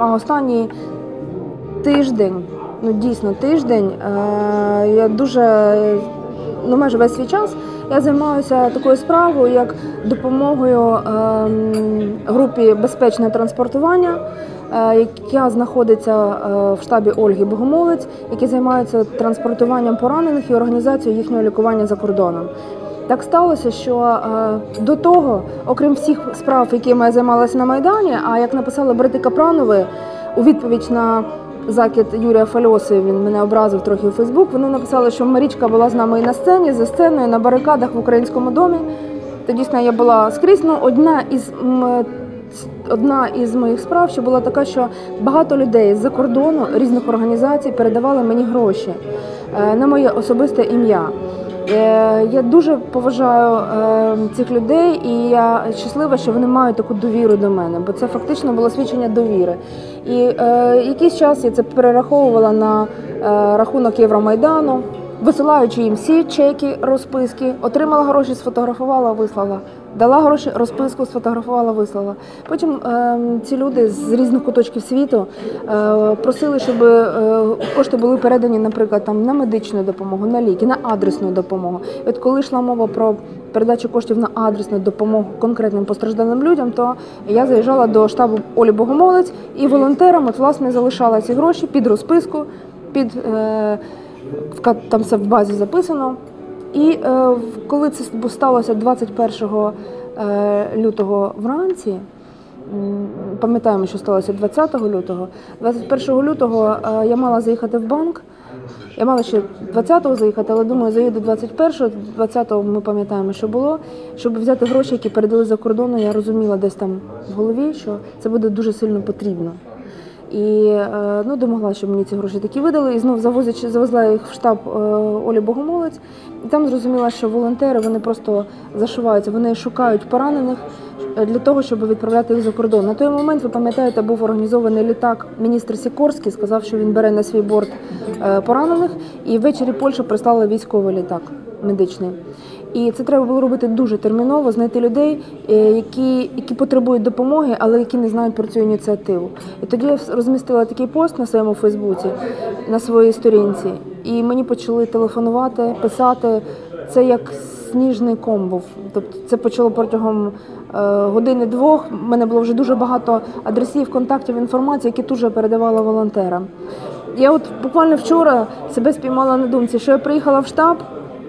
Останній тиждень, ну дійсно тиждень, е, я дуже, ну майже весь свій час я займаюся такою справою, як допомогою ем, групі безпечне транспортування, е, яка знаходиться е, в штабі Ольги Богомолець, які займаються транспортуванням поранених і організацією їхнього лікування за кордоном. Так сталося, що е, до того, окрім всіх справ, якими я займалася на Майдані, а як написали брати Капранови у відповідь на закид Юрія Фальоси, він мене образив трохи у Фейсбук. Вони написали, що Марічка була з нами і на сцені, за сценою, на барикадах в українському домі. То дійсно я була скрізь. Ну, одна із одна із моїх справ, що була така, що багато людей з-за кордону різних організацій передавали мені гроші е, на моє особисте ім'я. Е, Я дуже поважаю е, цих людей, і я щаслива, що вони мають таку довіру до мене, бо це фактично було свідчення довіри. І е, якийсь час я це перераховувала на рахунок Євромайдану, висилаючи їм всі чеки, розписки, отримала гроші, сфотографувала, вислала. Дала гроші, розписку сфотографувала, вислала. Потім е, ці люди з різних куточків світу е, просили, щоб е, кошти були передані, наприклад, там на медичну допомогу, на ліки, на адресну допомогу. І от коли йшла мова про передачу коштів на адресну допомогу конкретним постраждалим людям, то я заїжджала до штабу Олі Богомолець і волонтерам от, власне залишала ці гроші під розписку, під е, там все в базі записано. І е, коли це сталося 21 е, лютого вранці, пам'ятаємо, що сталося 20 лютого. 21 лютого е, я мала заїхати в банк. Я мала ще 20-го заїхати, але думаю, заїду 21-го, 20-го ми пам'ятаємо, що було. Щоб взяти гроші, які передали за кордону, я розуміла десь там в голові, що це буде дуже сильно потрібно. І е, ну, домогла, щоб мені ці гроші такі видали. І знов завозячи, завезла їх в штаб е, Олі Богомолець. І там зрозуміла, що волонтери вони просто зашиваються, вони шукають поранених е, для того, щоб відправляти їх за кордон. На той момент, ви пам'ятаєте, був організований літак. Міністр Сікорський сказав, що він бере на свій борт поранених, і ввечері Польща прислала військовий літак медичний. І це треба було робити дуже терміново, знайти людей, е, які, які потребують допомоги, але які не знають про цю ініціативу. І тоді я розмістила такий пост на своєму Фейсбуці, на своїй сторінці, і мені почали телефонувати, писати. Це як сніжний ком був. Тобто це почало протягом е, години-двох. У мене було вже дуже багато адресів, контактів, інформації, які тут же передавала волонтерам. Я от буквально вчора себе спіймала на думці, що я приїхала в штаб.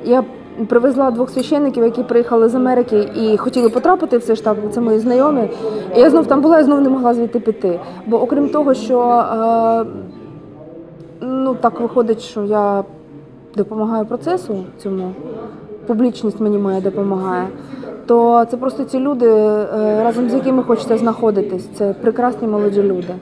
Я привезла двох священників, які приїхали з Америки і хотіли потрапити в цей штаб. Це мої знайомі. І я знов там була і знов не могла звідти піти. Бо окрім того, що е, ну так виходить, що я допомагаю процесу цьому, публічність мені моя допомагає. То це просто ці люди, е, разом з якими хочеться знаходитись. Це прекрасні молоді люди.